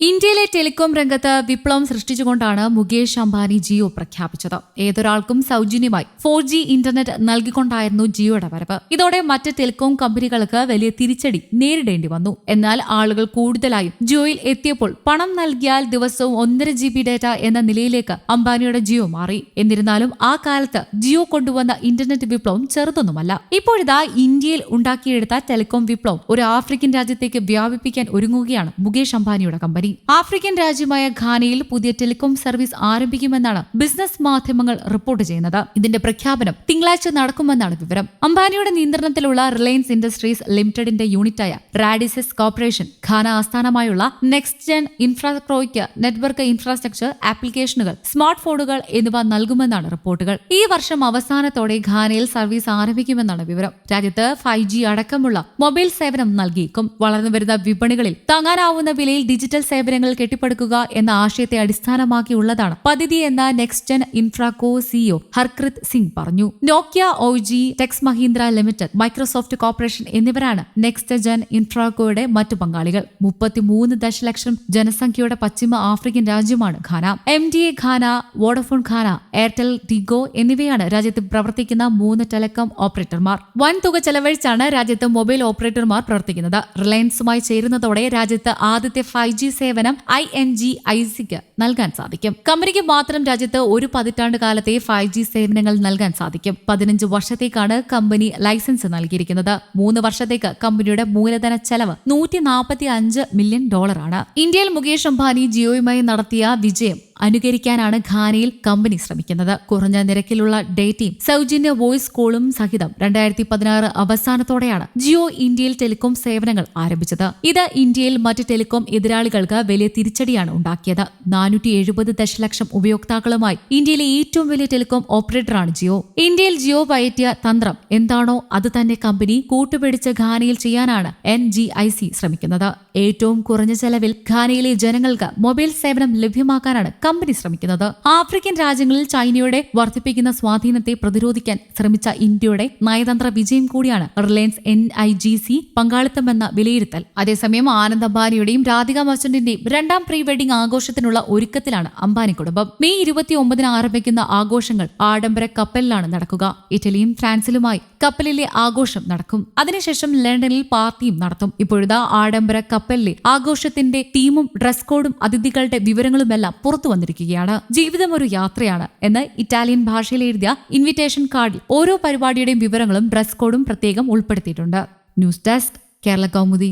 ഇന്ത്യയിലെ ടെലികോം രംഗത്ത് വിപ്ലവം സൃഷ്ടിച്ചുകൊണ്ടാണ് മുകേഷ് അംബാനി ജിയോ പ്രഖ്യാപിച്ചത്. ഏതൊരാൾക്കും സൗജന്യമായി ഫോർ ജി ഇന്റർനെറ്റ് നൽകിക്കൊണ്ടായിരുന്നു ജിയോയുടെ വരവ് ഇതോടെ മറ്റ് ടെലികോം കമ്പനികൾക്ക് വലിയ തിരിച്ചടി നേരിടേണ്ടി വന്നു. എന്നാൽ ആളുകൾ കൂടുതലായും ജിയോയിൽ എത്തിയപ്പോൾ പണം നൽകിയാൽ ദിവസവും ഒന്നര ജി ബി ഡേറ്റ എന്ന നിലയിലേക്ക് അംബാനിയുടെ ജിയോ മാറി. എന്നിരുന്നാലും ആ കാലത്ത് ജിയോ കൊണ്ടുവന്ന ഇന്റർനെറ്റ് വിപ്ലവം ചെറുതൊന്നുമല്ല. ഇപ്പോഴിതാ ഇന്ത്യയിൽ ഉണ്ടാക്കിയെടുത്ത ടെലികോം വിപ്ലവം ഒരു ആഫ്രിക്കൻ രാജ്യത്തേക്ക് വ്യാപിപ്പിക്കാൻ ഒരുങ്ങുകയാണ് മുകേഷ് അംബാനിയുടെ കമ്പനി. ആഫ്രിക്കൻ രാജ്യമായ ഘാനയിൽ പുതിയ ടെലികോം സർവീസ് ആരംഭിക്കുമെന്നാണ് ബിസിനസ് മാധ്യമങ്ങൾ റിപ്പോർട്ട് ചെയ്യുന്നത്. ഇതിന്റെ പ്രഖ്യാപനം തിങ്കളാഴ്ച നടക്കുമെന്നാണ് വിവരം. അംബാനിയുടെ നിയന്ത്രണത്തിലുള്ള റിലയൻസ് ഇൻഡസ്ട്രീസ് ലിമിറ്റഡിന്റെ യൂണിറ്റായ റാഡിസസ് കോർപ്പറേഷൻ ഘാന ആസ്ഥാനമായുള്ള നെക്സ്റ്റ് ജെൻ ഇൻഫ്രാക്രോയ്ക്ക് നെറ്റ്വർക്ക് ഇൻഫ്രാസ്ട്രക്ചർ ആപ്ലിക്കേഷനുകൾ സ്മാർട്ട് ഫോണുകൾ എന്നിവ നൽകുമെന്നാണ് റിപ്പോർട്ടുകൾ. ഈ വർഷം അവസാനത്തോടെ ഘാനയിൽ സർവീസ് ആരംഭിക്കുമെന്നാണ് വിവരം. രാജ്യത്ത് ഫൈവ് ജി അടക്കമുള്ള മൊബൈൽ സേവനം നൽകിയേക്കും. വളർന്നുവരുന്ന വിപണികളിൽ താങ്ങാനാവുന്ന വിലയിൽ ഡിജിറ്റൽ സേവനങ്ങൾ കെട്ടിപ്പടുക്കുക എന്ന ആശയത്തെ അടിസ്ഥാനമാക്കിയുള്ളതാണ് പദ്ധതി എന്ന next gen Infraco CEO Harkirat Singh പറഞ്ഞു. Nokia ഒജി Tech Mahindra limited Microsoft corporation എന്നിവരാണ് നെക്സ്റ്റ് ജെൻ ഇൻഫ്രാകോയുടെ മറ്റു പങ്കാളികൾ. മുപ്പത്തിമൂന്ന് ദശലക്ഷം ജനസംഖ്യയുടെ പശ്ചിമ ആഫ്രിക്കൻ രാജ്യമാണ് Ghana. M D A Ghana Vodafone Ghana Airtel Tigo എന്നിവയാണ് രാജ്യത്ത് പ്രവർത്തിക്കുന്ന മൂന്ന് ടെലികോം ഓപ്പറേറ്റർമാർ. വൻ തുക ചെലവഴിച്ചാണ് രാജ്യത്ത് മൊബൈൽ ഓപ്പറേറ്റർമാർ പ്രവർത്തിക്കുന്നത്. റിലയൻസുമായി ചേരുന്നതോടെ രാജ്യത്ത് ആദ്യത്തെ five G I N G I സിക്ക് നൽകാൻ സാധിക്കും. കമ്പനിക്ക് മാത്രം രാജ്യത്ത് ഒരു പതിറ്റാണ്ട് കാലത്തെ ഫൈവ് ജി സേവനങ്ങൾ നൽകാൻ സാധിക്കും. പതിനഞ്ച് വർഷത്തേക്കാണ് കമ്പനി ലൈസൻസ് നൽകിയിരിക്കുന്നത്. മൂന്ന് വർഷത്തേക്ക് കമ്പനിയുടെ മൂലധന ചെലവ് നൂറ്റി നാൽപ്പത്തി അഞ്ച് മില്യൺ ഡോളറാണ്. ഇന്ത്യയിൽ മുകേഷ് അംബാനി ജിയോയുമായി നടത്തിയ വിജയം അനുകരിക്കാനാണ് ഘാനയിൽ കമ്പനി ശ്രമിക്കുന്നത്. കുറഞ്ഞ നിരക്കിലുള്ള ഡേറ്റയും സൗജന്യ വോയിസ് കോളും സഹിതം രണ്ടായിരത്തി പതിനാറ് അവസാനത്തോടെയാണ് ജിയോ ഇന്ത്യയിൽ ടെലികോം സേവനങ്ങൾ ആരംഭിച്ചത്. ഇത് ഇന്ത്യയിൽ മറ്റ് ടെലികോം എതിരാളികൾക്ക് വലിയ തിരിച്ചടിയാണ് ഉണ്ടാക്കിയത്. നാനൂറ്റി എഴുപത് ദശലക്ഷം ഉപയോക്താക്കളുമായി ഇന്ത്യയിലെ ഏറ്റവും വലിയ ടെലികോം ഓപ്പറേറ്ററാണ് ജിയോ. ഇന്ത്യയിൽ ജിയോ പയറ്റിയ തന്ത്രം എന്താണോ അത് തന്നെ കമ്പനി കൂട്ടുപിടിച്ച് ഘാനയിൽ ചെയ്യാനാണ് എൻ ജി ഐ സി ശ്രമിക്കുന്നത്. ഏറ്റവും കുറഞ്ഞ ചെലവിൽ ഘാനയിലെ ജനങ്ങൾക്ക് മൊബൈൽ സേവനം ലഭ്യമാക്കാനാണ് കമ്പനി ശ്രമിക്കുന്നത്. ആഫ്രിക്കൻ രാജ്യങ്ങളിൽ ചൈനയുടെ വർദ്ധിപ്പിക്കുന്ന സ്വാധീനത്തെ പ്രതിരോധിക്കാൻ ശ്രമിച്ച ഇന്ത്യയുടെ നയതന്ത്ര വിജയം കൂടിയാണ് Reliance N I G C പങ്കാളിത്തമെന്ന വിലയിരുത്തൽ. അതേസമയം ആനന്ദ് അംബാനിയുടെയും രാധിക മർച്ചന്റിന്റെയും രണ്ടാം പ്രീ വെഡിംഗ് ആഘോഷത്തിനുള്ള ഒരുക്കത്തിലാണ് അംബാനി കുടുംബം. മെയ് ഇരുപത്തി ഒമ്പതിന് ആരംഭിക്കുന്ന ആഘോഷങ്ങൾ ആഡംബര കപ്പലിലാണ് നടക്കുക. ഇറ്റലിയും ഫ്രാൻസിലുമായി കപ്പലിലെ ആഘോഷം നടക്കും. അതിനുശേഷം ലണ്ടനിൽ പാർട്ടിയും നടത്തും. ഇപ്പോഴത്തെ ആഡംബര കപ്പലിലെ ആഘോഷത്തിന്റെ തീമും ഡ്രസ് കോഡും അതിഥികളുടെ വിവരങ്ങളുമെല്ലാം പുറത്തു വന്നിരിക്കുകയാണ്. ജീവിതം ഒരു യാത്രയാണ് എന്ന് ഇറ്റാലിയൻ ഭാഷയിൽ എഴുതിയ ഇൻവിറ്റേഷൻ കാർഡിൽ ഓരോ പരിപാടിയുടെയും വിവരങ്ങളും ഡ്രസ് കോഡും പ്രത്യേകം ഉൾപ്പെടുത്തിയിട്ടുണ്ട്. News desk Kerala Kaumudi